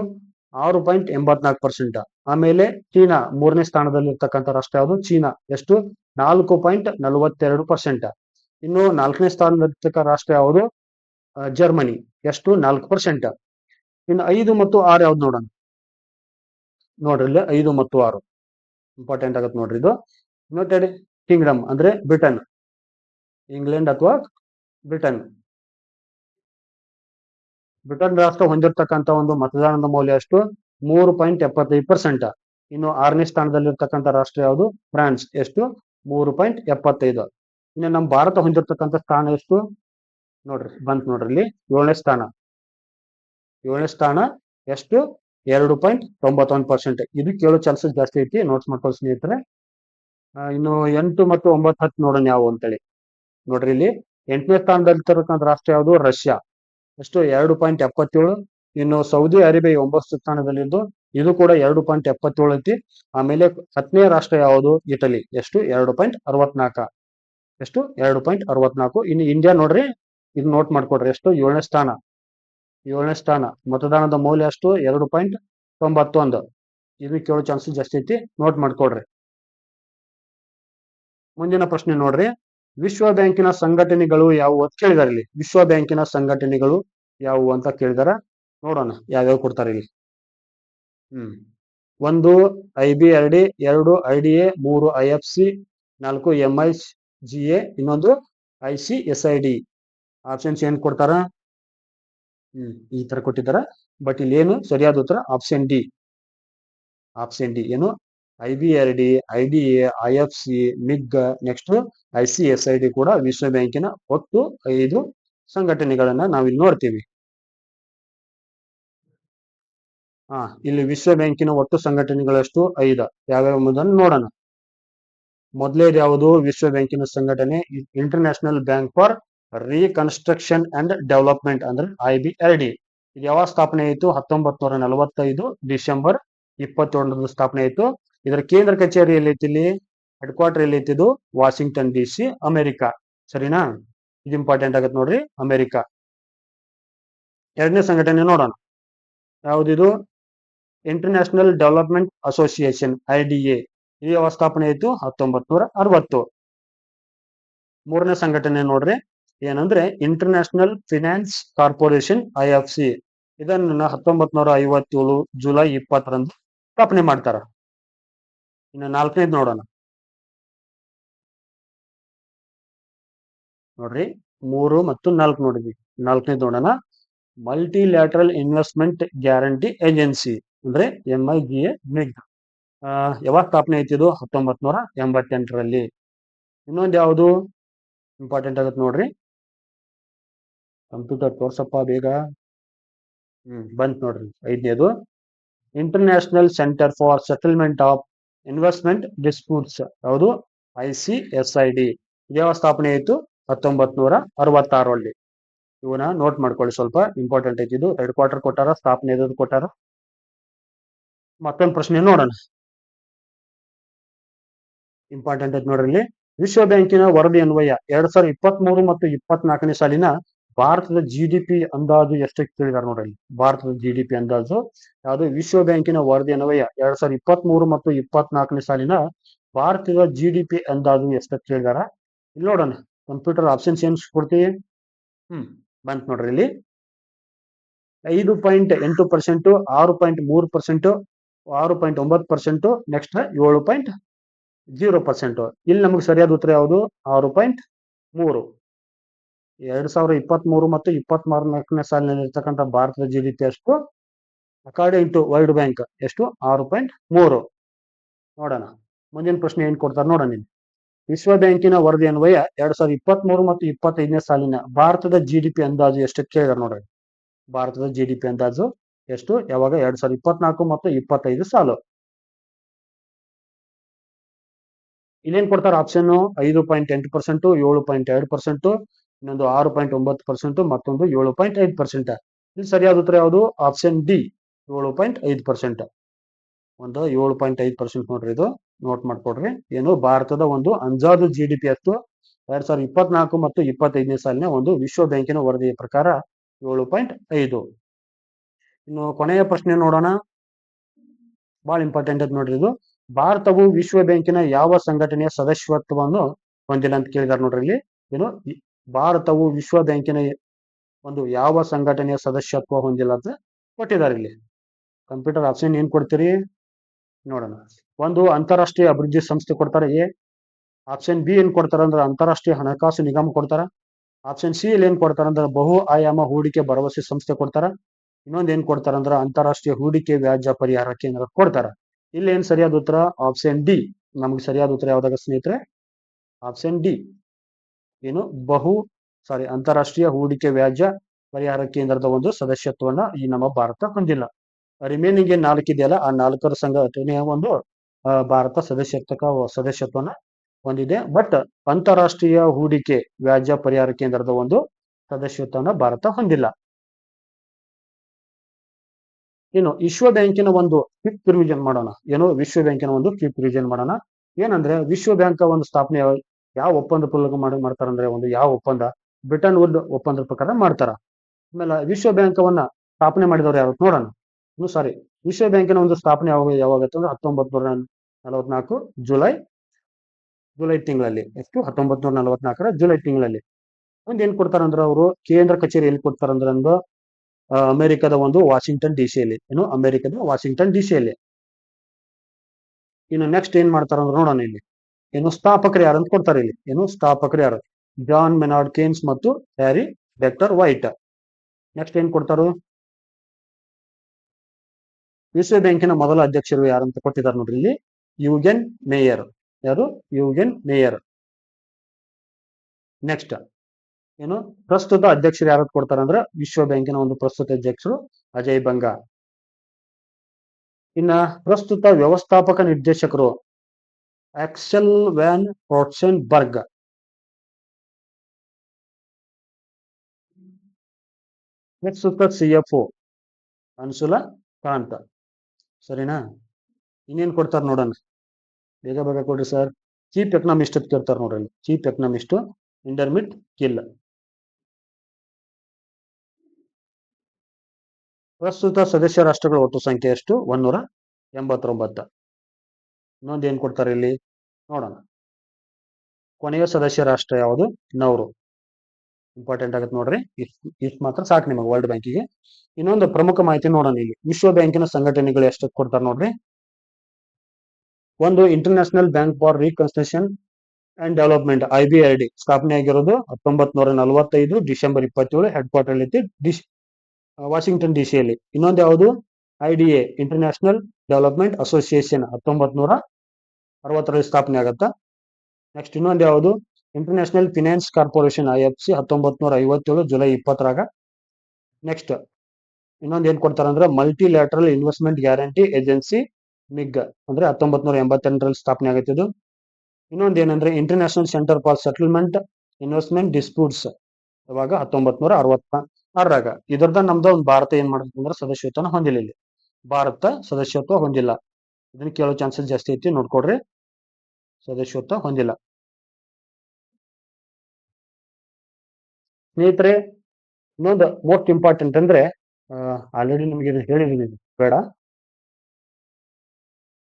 ಆರು ಪಾಯಿಂಟ್ ಎಂಬತ್ನಾಲ್ಕು ಪರ್ಸೆಂಟ್. ಆಮೇಲೆ ಚೀನಾ ಮೂರನೇ ಸ್ಥಾನದಲ್ಲಿ ಇರ್ತಕ್ಕಂಥ ರಾಷ್ಟ್ರ ಯಾವುದು? ಚೀನಾ. ಎಷ್ಟು? ನಾಲ್ಕು ಪಾಯಿಂಟ್ ನಲವತ್ತೆರಡು ಪರ್ಸೆಂಟ್. ಇನ್ನು ನಾಲ್ಕನೇ ಸ್ಥಾನದಲ್ಲಿರ್ತಕ್ಕ ರಾಷ್ಟ್ರ ಯಾವುದು? ಜರ್ಮನಿ. ಎಷ್ಟು? ನಾಲ್ಕು ಪರ್ಸೆಂಟ್. ಇನ್ನು ಐದು ಮತ್ತು ಆರು ಯಾವ್ದು ನೋಡೋಣ. ನೋಡ್ರಿ ಇಲ್ಲಿ ಐದು ಮತ್ತು ಆರು. ಇಂಪಾರ್ಟೆಂಟ್ ಆಗತ್ತೆ ನೋಡ್ರಿ ಇದು. ಯುನೈಟೆಡ್ ಕಿಂಗ್ಡಮ್ ಅಂದ್ರೆ ಬ್ರಿಟನ್. ಇಂಗ್ಲೆಂಡ್ ಅಥವಾ ಬ್ರಿಟನ್. ಬ್ರಿಟನ್ ರಾಷ್ಟ್ರ ಹೊಂದಿರತಕ್ಕಂತ ಒಂದು ಮತದಾನದ ಮೌಲ್ಯ ಎಷ್ಟು ಮೂರು ಪಾಯಿಂಟ್ ಎಪ್ಪತ್ತೈದು ಪರ್ಸೆಂಟ್ ಇನ್ನು ಆರನೇ ಸ್ಥಾನದಲ್ಲಿರ್ತಕ್ಕಂಥ ರಾಷ್ಟ್ರ ಯಾವುದು? ಫ್ರಾನ್ಸ್. ಎಷ್ಟು? ಮೂರು ಪಾಯಿಂಟ್ ಎಪ್ಪತ್ತೈದು. ಇನ್ನು ನಮ್ಮ ಭಾರತ ಹೊಂದಿರತಕ್ಕಂಥ ಸ್ಥಾನ ಎಷ್ಟು? ನೋಡ್ರಿ, ಬಂತ್ ನೋಡ್ರಿ ಇಲ್ಲಿ. ಏಳನೇ ಸ್ಥಾನ. ಏಳನೇ ಸ್ಥಾನ ಎಷ್ಟು? ಎರಡು ಪಾಯಿಂಟ್ ತೊಂಬತ್ತೊಂದು ಪರ್ಸೆಂಟ್ ಇದು ಕೇಳೋ ಚಾನ್ಸಸ್ ಜಾಸ್ತಿ ಐತಿ. ನೋಟ್ಸ್ ಮಾಡ್ಕೊಳ್ಳಿ ಸ್ನೇಹಿತರೆ. ಇನ್ನು ಎಂಟು ಮತ್ತು ಒಂಬತ್ತು ಹತ್ತು ನೋಡೋಣ ಯಾವ ಅಂತೇಳಿ. ನೋಡ್ರಿ ಇಲ್ಲಿ. ಎಂಟನೇ ಸ್ಥಾನದಲ್ಲಿರ್ತಕ್ಕಂಥ ರಾಷ್ಟ್ರ ಯಾವುದು? ರಷ್ಯಾ. ಎಷ್ಟು ಎರಡು ಪಾಯಿಂಟ್ ಎಪ್ಪತ್ತೇಳು. ಇನ್ನು ಸೌದಿ ಅರೇಬಿಯಾ ಒಂಬತ್ತು ಸ್ಥಾನದಲ್ಲಿದ್ದು, ಇದು ಕೂಡ ಎರಡು ಪಾಯಿಂಟ್ ಎಪ್ಪತ್ತೇಳು ಐತಿ. ಆಮೇಲೆ ಹತ್ತನೇ ರಾಷ್ಟ್ರ ಯಾವುದು? ಇಟಲಿ. ಎಷ್ಟು? ಎರಡು ಪಾಯಿಂಟ್ ಅರವತ್ನಾಲ್ಕ. ಎಷ್ಟು? ಎರಡು ಪಾಯಿಂಟ್ ಅರವತ್ನಾಲ್ಕು. ಇನ್ನು ಇಂಡಿಯಾ ನೋಡ್ರಿ, ಇದು ನೋಟ್ ಮಾಡ್ಕೊಡ್ರಿ. ಎಷ್ಟು? ಏಳನೇ ಸ್ಥಾನ. ಏಳನೇ ಸ್ಥಾನ. ಮತದಾನದ ಮೌಲ್ಯ ಎಷ್ಟು ಎರಡು ಪಾಯಿಂಟ್ ತೊಂಬತ್ತೊಂದು. ಇದು ಕೇಳೋ ಚಾನ್ಸಸ್ ಜಾಸ್ತಿ ಐತಿ. ನೋಟ್ ಮಾಡ್ಕೊಡ್ರಿ. ಮುಂದಿನ ಪ್ರಶ್ನೆ ನೋಡ್ರಿ. ವಿಶ್ವ ಬ್ಯಾಂಕಿನ ಸಂಘಟನೆಗಳು ಯಾವುವು ಅಂತ ಕೇಳಿದಾರೆ ಇಲ್ಲಿ. ವಿಶ್ವ ಬ್ಯಾಂಕಿನ ಸಂಘಟನೆಗಳು ಯಾವುವು ಅಂತ ಕೇಳಿದಾರ. ನೋಡೋಣ ಯಾವ್ಯಾವ ಕೊಡ್ತಾರೆ ಇಲ್ಲಿ. ಹ್ಮ್. ಒಂದು, ಐ ಬಿ ಆರ್ ಡಿ, ಎರಡು, ಐ ಡಿ ಎ, ಮೂರು, ಐ ಎಫ್ ಸಿ, ನಾಲ್ಕು, ಎಂ ಐ ಜಿ ಎ, ಇನ್ನೊಂದು, I C, S I D. Options ಏನ್ ಕೊಡ್ತಾರ? ಹ್ಮ್, ಈ ತರ ಕೊಟ್ಟಿದ್ದಾರ. ಬಟ್ ಇಲ್ಲಿ ಏನು ಸರಿಯಾದ ಉತ್ತರ? ಆಪ್ಷನ್ ಡಿ ಆಪ್ಷನ್ ಡಿ ಏನು? I B R D I D A I F C MIG next I C S I D ಕೂಡ ವಿಶ್ವ ಬ್ಯಾಂಕಿನ ಒಟ್ಟು ಐದು ಸಂಘಟನೆಗಳನ್ನ ನಾವಿಲ್ಲಿ ನೋಡ್ತೀವಿ. ಹಾ, ಇಲ್ಲಿ ವಿಶ್ವ ಬ್ಯಾಂಕಿನ ಒಟ್ಟು ಸಂಘಟನೆಗಳಷ್ಟು ಐದ. ಯಾವ್ಯಾವ ಎಂಬುದನ್ನು ನೋಡೋಣ. ಮೊದಲೇದು ಯಾವುದು? ವಿಶ್ವ ಬ್ಯಾಂಕಿನ ಸಂಘಟನೆ international bank for reconstruction and development ಅಂದ್ರೆ ಐ ಬಿ ಆರ್ ಡಿ ಇದು ಯಾವಾಗ ಸ್ಥಾಪನೆ ಆಯಿತು? ಹತ್ತೊಂಬತ್ ನೂರ ನಲವತ್ತೈದು ಡಿಸೆಂಬರ್ ಇಪ್ಪತ್ತೊಂದರಂದು ಸ್ಥಾಪನೆ ಆಯಿತು. ಇದರ ಕೇಂದ್ರ ಕಚೇರಿ ಎಲ್ಲೈತಿ ಇಲ್ಲಿ ಹೆಡ್ ಕ್ವಾರ್ಟರ್ ಎಲ್ಲೈತಿ ಇದು ವಾಷಿಂಗ್ಟನ್ ಡಿ ಸಿ ಅಮೆರಿಕ. ಸರಿನಾ? ಇದು ಇಂಪಾರ್ಟೆಂಟ್ ಆಗತ್ತೆ ನೋಡ್ರಿ, ಅಮೆರಿಕ. ಎರಡನೇ ಸಂಘಟನೆ ನೋಡೋಣ. ಯಾವ್ದಿದು? International development association I D A ಇದು ವ್ಯವಸ್ಥಾಪನೆ ಸ್ಥಾಪನೆ ಆಯಿತು ಹತ್ತೊಂಬತ್ ನೂರ ಅರವತ್ತು ಮೂರನೇ ಸಂಘಟನೆ ನೋಡ್ರಿ, ಏನಂದ್ರೆ international finance corporation I F C ಇದನ್ನ ಹತ್ತೊಂಬತ್ ನೂರ ಐವತ್ತೇಳು ಜುಲೈ ಇಪ್ಪತ್ತರಂದು ಸ್ಥಾಪನೆ ಮಾಡ್ತಾರ. ಇನ್ನು ನಾಲ್ಕನೇದು ನೋಡೋಣ. ನೋಡ್ರಿ, ಮೂರು ಮತ್ತು ನಾಲ್ಕು ನೋಡಿದ್ವಿ. ನಾಲ್ಕನೇದು ನೋಡೋಣ. Multilateral investment guarantee agency ಅಂದ್ರೆ M I G A MiG ಯಾವಾಗ ಸ್ಥಾಪನೆ ಆಯ್ತಿದು ಹತ್ತೊಂಬತ್ ನೂರ ಎಂಬತ್ತೆಂಟರಲ್ಲಿ. ಇನ್ನೊಂದು ಯಾವುದು? ಇಂಪಾರ್ಟೆಂಟ್ ಆಗತ್ತೆ ನೋಡ್ರಿ. ಕಂಪ್ಯೂಟರ್ ತೋರ್ಸಪ್ಪ ಬೇಗ. ಹ್ಮ್, ಬಂತ್ ನೋಡ್ರಿ. ಐದನೇದು. International centre for settlement of investment disputes ಯಾವುದು I C S I D ಸ್ಥಾಪನೆ ಆಯಿತು ಹತ್ತೊಂಬತ್ ನೂರ ಅರವತ್ತಾರಲ್ಲಿ ಇವನ್ನ ನೋಟ್ ಮಾಡ್ಕೊಳ್ಳಿ ಸ್ವಲ್ಪ ಇಂಪಾರ್ಟೆಂಟ್ ಐತಿ ಇದು. ಹೆಡ್ ಕ್ವಾರ್ಟರ್ ಕೊಟ್ಟಾರ, ಸ್ಥಾಪನೆ ಎದು ಕೊಟ್ಟಾರ? ಮತ್ತೊಂದು ಪ್ರಶ್ನೆ ನೋಡೋಣ. ಇಂಪಾರ್ಟೆಂಟ್ ಐತಿ ನೋಡ್ರಿ ಇಲ್ಲಿ. ವಿಶ್ವ ಬ್ಯಾಂಕಿನ ವರದಿ ಅನ್ವಯ ಎರಡ್ ಸಾವಿರದ ಇಪ್ಪತ್ತ್ ಮೂರು ಮತ್ತು ಇಪ್ಪತ್ನಾಲ್ಕನೇ ಸಾಲಿನ ಭಾರತದ ಜಿ ಡಿ ಪಿ ಅಂದಾಜು ಎಷ್ಟಕ್ಕೆ ಕೇಳಿದಾರೆ ನೋಡ್ರಿ ಇಲ್ಲಿ? ಭಾರತದ ಜಿ ಡಿ ಪಿ ಅಂದಾಜು ಯಾವುದು ವಿಶ್ವ ಬ್ಯಾಂಕಿನ ವರದಿ ಅನ್ವಯ ಎರಡ್ ಸಾವಿರದ ಇಪ್ಪತ್ತ್ ಮೂರು ಮತ್ತು ಇಪ್ಪತ್ನಾಲ್ಕನೇ ಸಾಲಿನ ಭಾರತದ ಜಿ ಡಿ ಪಿ ಅಂದಾಜು ಎಷ್ಟಕ್ಕೆ ಕೇಳಿದಾರ ಇಲ್ಲಿ ನೋಡೋಣ ಕಂಪ್ಯೂಟರ್ ಆಪ್ಷನ್ಸ್ ಏನ್ ಕೊಡ್ತೀವಿ? ಹ್ಮ್. ಬಂತ್ ನೋಡ್ರಿ ಇಲ್ಲಿ. ಐದು ಪಾಯಿಂಟ್ ಎಂಟು ಪರ್ಸೆಂಟ್ ಆರು ಪಾಯಿಂಟ್ ಮೂರು ಪರ್ಸೆಂಟ್ ಆರು ಪಾಯಿಂಟ್ ಒಂಬತ್ತು ಪರ್ಸೆಂಟ್ ನೆಕ್ಸ್ಟ್ ಏಳು ಪಾಯಿಂಟ್ ಜೀರೋ ಪರ್ಸೆಂಟ್. ಇಲ್ಲಿ ನಮಗೆ ಸರಿಯಾದ ಉತ್ತರ ಯಾವುದು? ಆರು ಪಾಯಿಂಟ್ ಮೂರು. ಎರಡ್ ಸಾವಿರದ ಇಪ್ಪತ್ತ್ ಮೂರು ಮತ್ತು ಇಪ್ಪತ್ತ್ ನಾಲ್ಕನೇ ಸಾಲಿನಲ್ಲಿ ಇರ್ತಕ್ಕಂಥ ಭಾರತದ ಜಿ ಡಿ ಪಿ ಅಷ್ಟು ಅಕಾರ್ಡಿಂಗ್ ಟು ವರ್ಲ್ಡ್ ಬ್ಯಾಂಕ್ ಎಷ್ಟು? ಆರು ಪಾಯಿಂಟ್ ಮೂರು. ನೋಡೋಣ. ಮುಂದಿನ ಪ್ರಶ್ನೆ ಏನ್ ಕೊಡ್ತಾರೆ ನೋಡೋಣ ಇಲ್ಲಿ. ವಿಶ್ವ ಬ್ಯಾಂಕಿನ ವರದಿ ಅನ್ವಯ ಎರಡ್ ಸಾವಿರದ ಇಪ್ಪತ್ತ್ ಮೂರು ಮತ್ತು ಇಪ್ಪತ್ತೈದನೇ ಸಾಲಿನ ಭಾರತದ ಜಿ ಡಿ ಪಿ ಅಂದಾಜು ಎಷ್ಟು ಕೇಳಿದಾರೆ ನೋಡ್ರಿ. ಭಾರತದ ಜಿ ಡಿ ಪಿ ಅಂದಾಜು ಎಷ್ಟು? ಯಾವಾಗ? ಎರಡ್ ಸಾವಿರದ ಇಪ್ಪತ್ನಾಲ್ಕು ಮತ್ತು ಇಪ್ಪತ್ತೈದು ಸಾಲು. ಇಲ್ಲೇನ್ ಕೊಡ್ತಾರೆ ಆಪ್ಷನ್ ಐದು ಪಾಯಿಂಟ್ ಎಂಟು ಪರ್ಸೆಂಟ್ ಏಳು ಪಾಯಿಂಟ್ ಎರಡು ಪರ್ಸೆಂಟ್ ಇನ್ನೊಂದು ಆರು ಪಾಯಿಂಟ್ ಒಂಬತ್ತು ಪರ್ಸೆಂಟ್ ಮತ್ತೊಂದು ಏಳು ಪಾಯಿಂಟ್ ಐದು ಪರ್ಸೆಂಟ್ ಇಲ್ಲಿ ಸರಿಯಾದ ಉತ್ತರ ಯಾವುದು? ಆಪ್ಷನ್ ಡಿ ಏಳು ಪಾಯಿಂಟ್ ಐದು ಪರ್ಸೆಂಟ್ ಒಂದು ಏಳು ಪಾಯಿಂಟ್ ಐದು ಪರ್ಸೆಂಟ್ ನೋಡ್ರಿ ಇದು. ನೋಟ್ ಮಾಡ್ಕೊಡ್ರಿ. ಏನು? ಭಾರತದ ಒಂದು ಅಂಜಾದು ಜಿ ಡಿ ಪಿ ಅಷ್ಟು ಎರಡ್ ಸಾವಿರದ ಇಪ್ಪತ್ನಾಲ್ಕು ಮತ್ತು ಇಪ್ಪತ್ತೈದನೇ ಸಾಲಿನ ಒಂದು ವಿಶ್ವ ಬ್ಯಾಂಕಿನ ವರದಿಯ ಪ್ರಕಾರ ಏಳು ಪಾಯಿಂಟ್ ಐದು. ಇನ್ನು ಕೊನೆಯ ಪ್ರಶ್ನೆ ನೋಡೋಣ. ಬಹಳ ಇಂಪಾರ್ಟೆಂಟ್ ಅದು ನೋಡ್ರಿ ಇದು. ಭಾರತವು ವಿಶ್ವ ಬ್ಯಾಂಕಿನ ಯಾವ ಸಂಘಟನೆಯ ಸದಸ್ಯತ್ವವನ್ನು ಹೊಂದಿಲ್ಲ ಅಂತ ಕೇಳಿದಾರೆ ನೋಡ್ರಿ ಇಲ್ಲಿ. ಏನು? ಭಾರತವು ವಿಶ್ವ ಬ್ಯಾಂಕಿನ ಒಂದು ಯಾವ ಸಂಘಟನೆಯ ಸದಸ್ಯತ್ವ ಹೊಂದಿಲ್ಲ ಅಂತ ಕೊಟ್ಟಿದ್ದಾರೆ ಇಲ್ಲಿ. ಕಂಪ್ಯೂಟರ್ ಆಪ್ಷನ್ ಏನ್ ಕೊಡ್ತೀರಿ? ನೋಡೋಣ. ಒಂದು, ಅಂತಾರಾಷ್ಟ್ರೀಯ ಅಭಿವೃದ್ಧಿ ಸಂಸ್ಥೆ ಕೊಡ್ತಾರೆ. ಎ, ಆಪ್ಷನ್ ಬಿ ಏನ್ ಕೊಡ್ತಾರೆ ಅಂದ್ರೆ ಅಂತಾರಾಷ್ಟ್ರೀಯ ಹಣಕಾಸು ನಿಗಮ ಕೊಡ್ತಾರ. ಆಪ್ಷನ್ ಸಿ ಏನ್ ಕೊಡ್ತಾರ ಅಂದ್ರೆ ಬಹು ಆಯಾಮ ಹೂಡಿಕೆ ಭರವಸೆ ಸಂಸ್ಥೆ ಕೊಡ್ತಾರ. ಇನ್ನೊಂದ್ ಏನ್ ಕೊಡ್ತಾರ ಅಂದ್ರೆ ಅಂತಾರಾಷ್ಟ್ರೀಯ ಹೂಡಿಕೆ ವ್ಯಾಜ್ಯ ಪರಿಹಾರ ಕೇಂದ್ರ ಕೊಡ್ತಾರ. ಇಲ್ಲಿ ಏನ್ ಸರಿಯಾದ ಉತ್ತರ? Option D. ನಮ್ಗೆ ಸರಿಯಾದ ಉತ್ತರ ಯಾವ್ದಾಗ ಸ್ನೇಹಿತರೆ? Option D. ಏನು ಬಹು ಸಾರಿ ಅಂತಾರಾಷ್ಟ್ರೀಯ ಹೂಡಿಕೆ ವ್ಯಾಜ್ಯ ಪರಿಹಾರ ಕೇಂದ್ರದ ಒಂದು ಸದಸ್ಯತ್ವವನ್ನ ಈ ನಮ್ಮ ಭಾರತ ಹೊಂದಿಲ್ಲ. ರಿಮೇನಿಂಗ್ ಏನ್ ನಾಲ್ಕು ಇದೆಯಲ್ಲ, ಆ ನಾಲ್ಕರ ಸಂಘಟನೆಯ ಒಂದು ಭಾರತ ಸದಸ್ಯತ್ವ ಸದಸ್ಯತ್ವನ ಹೊಂದಿದೆ. ಬಟ್ ಅಂತಾರಾಷ್ಟ್ರೀಯ ಹೂಡಿಕೆ ವ್ಯಾಜ್ಯ ಪರಿಹಾರ ಕೇಂದ್ರದ ಒಂದು ಸದಸ್ಯತ್ವನ ಭಾರತ ಹೊಂದಿಲ್ಲ. ಏನು ವಿಶ್ವ ಬ್ಯಾಂಕಿನ ಒಂದು ಕ್ವಿಕ್ ರಿವಿಷನ್ ಮಾಡೋಣ. ಏನು ವಿಶ್ವ ಬ್ಯಾಂಕಿನ ಒಂದು ಕ್ವಿಕ್ ರಿವಿಷನ್ ಮಾಡೋಣ. ಏನಂದ್ರೆ ವಿಶ್ವ ಬ್ಯಾಂಕ್ ಒಂದು ಸ್ಥಾಪನೆ ಯಾವ- ಒಪ್ಪಂದ ಪ್ರಕಾರ ಮಾಡಿ, ಮಾಡ್ತಾರಂದ್ರೆ ಒಂದು ಯಾವ ಒಪ್ಪಂದ? ಬ್ರಿಟನ್ ವುಡ್ ಒಪ್ಪಂದದ ಪ್ರಕಾರ ಮಾಡ್ತಾರ. ಆಮೇಲೆ ವಿಶ್ವ ಬ್ಯಾಂಕವನ್ನ ಸ್ಥಾಪನೆ ಮಾಡಿದವರು ಯಾರು? ನೋಡೋಣ. ಸಾರಿ ವಿಶ್ವ ಬ್ಯಾಂಕಿನ ಒಂದು ಸ್ಥಾಪನೆ ಯಾವಾಗ ಯಾವಾಗತ್ತೆ ಅಂದ್ರೆ ಹತ್ತೊಂಬತ್ ನೂರ ನಲವತ್ನಾಲ್ಕು ಜುಲೈ ಜುಲೈ ತಿಂಗಳಲ್ಲಿ. ಎಷ್ಟು? ಹತ್ತೊಂಬತ್ ನೂರ ನಲವತ್ನಾಲ್ಕರ ಜುಲೈ ತಿಂಗಳಲ್ಲಿ. ಒಂದ್ ಏನ್ ಕೊಡ್ತಾರಂದ್ರ ಅವರು? ಕೇಂದ್ರ ಕಚೇರಿ ಎಲ್ಲಿ ಕೊಡ್ತಾರಂದ್ರ ಅಂದ್ರೆ ಅಮೆರಿಕದ ಒಂದು ವಾಷಿಂಗ್ಟನ್ ಡಿ ಸಿಯಲ್ಲಿ. ಏನು? ಅಮೆರಿಕದ ವಾಷಿಂಗ್ಟನ್ ಡಿ ಸಿಯಲ್ಲಿ. ಇನ್ನು ನೆಕ್ಸ್ಟ್ ಏನ್ ಮಾಡ್ತಾರಂದ್ರೆ ನೋಡೋಣ ಇಲ್ಲಿ. ಏನು ಸ್ಥಾಪಕರು ಯಾರು ಅಂತ ಕೊಡ್ತಾರೆ ಇಲ್ಲಿ. ಏನು ಸ್ಥಾಪಕರು ಯಾರು? ಜಾನ್ ಮೆನಾರ್ಡ್ ಕೇನ್ಸ್ ಮತ್ತು ಹ್ಯಾರಿ ಬೆಕ್ಟರ್ ವೈಟ್. ನೆಕ್ಸ್ಟ್ ಏನ್ ಕೊಡ್ತಾರು? ವಿಶ್ವ ಬ್ಯಾಂಕಿನ ಮೊದಲ ಅಧ್ಯಕ್ಷರು ಯಾರು ಅಂತ ಕೊಟ್ಟಿದ್ದಾರೆ ನೋಡ್ರಿ ಇಲ್ಲಿ. Eugene Meyer. ಯಾರು? Eugene Meyer. ನೆಕ್ಸ್ಟ್ ಏನು? ಪ್ರಸ್ತುತ ಅಧ್ಯಕ್ಷರು ಯಾರು ಕೊಡ್ತಾರೆ ಅಂದ್ರೆ ವಿಶ್ವ ಬ್ಯಾಂಕಿನ ಒಂದು ಪ್ರಸ್ತುತ ಅಧ್ಯಕ್ಷರು ಅಜಯ್ ಬಂಗಾ. ಇನ್ನ ಪ್ರಸ್ತುತ ವ್ಯವಸ್ಥಾಪಕ ನಿರ್ದೇಶಕರು Axel van Trotsenburg F O Anshula Kanta ಸರಿನಾ ಇನ್ನೇನು ಕೊಡ್ತಾರೆ ನೋಡೋಣ. ಬೇಗ ಬೇಗ ಕೊಡ್ರಿ ಸರ್ ಚೀಪ್ ಎಕನಾಮಿಸ್ಟ್ ಅಂತ ಕೇಳ್ತಾರೆ ನೋಡ್ರಿ. ಚೀಪ್ ಎಕನಾಮಿಸ್ಟ್ ಇಂಟರ್ಮಿಟ್ ಕಿಲ್ ಪ್ರಸ್ತುತ ಸದಸ್ಯ ರಾಷ್ಟ್ರಗಳ ಒಟ್ಟು ಸಂಖ್ಯೆ ಎಷ್ಟು? ಒಂದೂರ ಎಂಬತ್ತೊಂಬತ್ತು. ಇನ್ನೊಂದು ಏನ್ ಕೊಡ್ತಾರೆ ಇಲ್ಲಿ? ನೋಡೋಣ. ಕೊನೆಯ ಸದಸ್ಯ ರಾಷ್ಟ್ರ ಯಾವುದು? ನವರು ಇಂಪಾರ್ಟೆಂಟ್ ಆಗುತ್ತೆ ನೋಡ್ರಿ. ಇಷ್ಟು ಮಾತ್ರ ಸಾಕು ನಿಮಗೆ ವರ್ಲ್ಡ್ ಬ್ಯಾಂಕಿಗೆ ಇನ್ನೊಂದು ಪ್ರಮುಖ ಮಾಹಿತಿ ನೋಡೋಣ ಇಲ್ಲಿ. ವಿಶ್ವ ಬ್ಯಾಂಕಿನ ಸಂಘಟನೆಗಳು ಎಷ್ಟು ಕೊಡ್ತಾರೆ ನೋಡ್ರಿ? ಒಂದು international bank for reconstruction and development I B I D ಸ್ಥಾಪನೆ ಆಗಿರೋದು ಹತ್ತೊಂಬತ್ ನೂರ ನಲವತ್ತೈದು, ಡಿಸೆಂಬರ್ ಇಪ್ಪತ್ತೇಳು ಹೆಡ್ ಕ್ವಾರ್ಟರ್ ಐತಿ ಡಿಶ್ ವಾಷಿಂಗ್ಟನ್ ಡಿ ಅಲ್ಲಿ. ಇನ್ನೊಂದು ಯಾವುದು? I D A international development association ಹತ್ತೊಂಬತ್ ನೂರ ಅರವತ್ತರಲ್ಲಿ ಸ್ಥಾಪನೆ ಆಗತ್ತ? ನೆಕ್ಸ್ಟ್ ಇನ್ನೊಂದು ಯಾವುದು? International finance corporation I F C ಹತ್ತೊಂಬತ್ ನೂರ ಐವತ್ತೇಳು ಜುಲೈ ಇಪ್ಪತ್ತರಾಗ. ನೆಕ್ಸ್ಟ್ ಇನ್ನೊಂದು ಏನ್ ಕೊಡ್ತಾರೆ ಅಂದ್ರೆ multilateral investment guarantee agency MiG ಅಂದ್ರೆ ಹತ್ತೊಂಬತ್ ನೂರ ಎಂಬತ್ತೆಂಟರಲ್ಲಿ ಸ್ಥಾಪನೆ ಆಗುತ್ತೆ ಇದು. ಇನ್ನೊಂದು ಏನಂದ್ರೆ international centre for settlement investment disputes ಇವಾಗ ಹತ್ತೊಂಬತ್ ನೂರ ಅರವತ್ತ ಆರಾಗ ಇದರದ ನಮ್ದು ಒಂದು ಭಾರತ ಏನ್ ಮಾಡುತ್ತೆ ಅಂದ್ರೆ, ಸದಸ್ಯತ್ವನ ಹೊಂದಿಲ್ಲ ಭಾರತ ಸದಸ್ಯತ್ವ ಹೊಂದಿಲ್ಲ. ಇದನ್ನ ಕೇಳೋ ಚಾನ್ಸಸ್ ಜಾಸ್ತಿ ಐತಿ, ನೋಡ್ಕೊಡ್ರಿ. ಸದಸ್ಯತ್ವ ಹೊಂದಿಲ್ಲ ಸ್ನೇಹಿತರೆ, ಇನ್ನೊಂದು ಮೋಸ್ಟ್ ಇಂಪಾರ್ಟೆಂಟ್ ಅಂದ್ರೆ ಆಲ್ರೆಡಿ ನಿಮ್ಗೆ ಇದು ಹೇಳಿದೀನಿ, ಬೇಡ.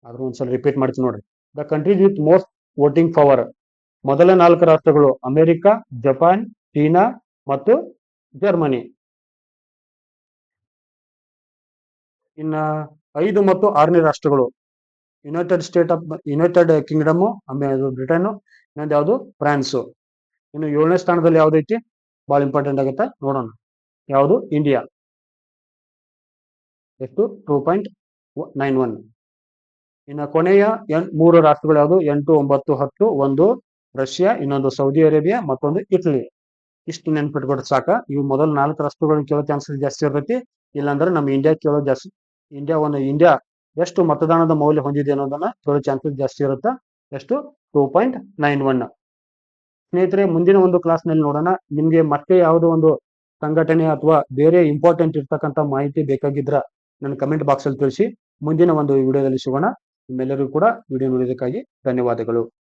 ಆದ್ರೂ ಒಂದ್ಸಲ ರಿಪೀಟ್ ಮಾಡ್ತೀನಿ ನೋಡ್ರಿ. The countries with most voting power ಮೊದಲ ನಾಲ್ಕು ರಾಷ್ಟ್ರಗಳು ಅಮೆರಿಕ, ಜಪಾನ್, ಚೀನಾ ಮತ್ತು ಜರ್ಮನಿ. ಇನ್ನ ಐದು ಮತ್ತು ಆರನೇ ರಾಷ್ಟ್ರಗಳು. United State of United Kingdom Britain ಇನ್ನೊಂದು ಯಾವುದು? ಫ್ರಾನ್ಸ್ ಇನ್ನು ಏಳನೇ ಸ್ಥಾನದಲ್ಲಿ ಯಾವ್ದೈತಿ ಬಹಳ ಇಂಪಾರ್ಟೆಂಟ್ ಆಗುತ್ತೆ. ನೋಡೋಣ. ಯಾವುದು? ಇಂಡಿಯಾ ಎಷ್ಟು? ಟೂ ಪಾಯಿಂಟ್ ನೈನ್ ಒನ್ ಇನ್ನು ಕೊನೆಯ ಎನ್, ಮೂರು ರಾಷ್ಟ್ರಗಳು ಯಾವುದು? ಎಂಟು, ಒಂಬತ್ತು, ಹತ್ತು, ಒಂದು, ರಷ್ಯಾ, ಇನ್ನೊಂದು ಸೌದಿ ಅರೇಬಿಯಾ ಮತ್ತೊಂದು ಇಟಲಿ ಇಷ್ಟು ನೆನ್ಪಿಟ್ಬಿಟ್ಟು ಸಾಕ. ಇವು ಮೊದಲು ನಾಲ್ಕು ರಾಷ್ಟ್ರಗಳನ್ನ ಕೇಳೋ ಚಾನ್ಸಸ್ ಜಾಸ್ತಿ ಇರ್ತೈತಿ. ಇಲ್ಲಾಂದ್ರೆ ನಮ್ಮ ಇಂಡಿಯಾ ಕೇಳೋ ಜಾಸ್ತಿ. ಇಂಡಿಯಾ ಒಂದು ಇಂಡಿಯಾ ಎಷ್ಟು ಮತದಾನದ ಮೌಲ್ಯ ಹೊಂದಿದೆ ಅನ್ನೋದನ್ನ ಕೇಳೋ ಚಾನ್ಸಸ್ ಜಾಸ್ತಿ ಇರುತ್ತೆ? ಎಷ್ಟು? ಟೂ ಪಾಯಿಂಟ್ ನೈನ್ ಒನ್ ಸ್ನೇಹಿತರೆ, ಮುಂದಿನ ಒಂದು ಕ್ಲಾಸ್ನಲ್ಲಿ ನೋಡೋಣ. ನಿಮ್ಗೆ ಮತ್ತೆ ಯಾವುದೋ ಒಂದು ಸಂಘಟನೆ ಅಥವಾ ಬೇರೆ ಇಂಪಾರ್ಟೆಂಟ್ ಇರ್ತಕ್ಕಂಥ ಮಾಹಿತಿ ಬೇಕಾಗಿದ್ರ ನನ್ನ ಕಮೆಂಟ್ ಬಾಕ್ಸ್ ಅಲ್ಲಿ ತಿಳಿಸಿ. ಮುಂದಿನ ಒಂದು ವಿಡಿಯೋದಲ್ಲಿ ಸಿಗೋಣ. ನಿಮ್ಮೆಲ್ಲರಿಗೂ ಕೂಡ ವಿಡಿಯೋ ನೋಡೋದಕ್ಕಾಗಿ ಧನ್ಯವಾದಗಳು.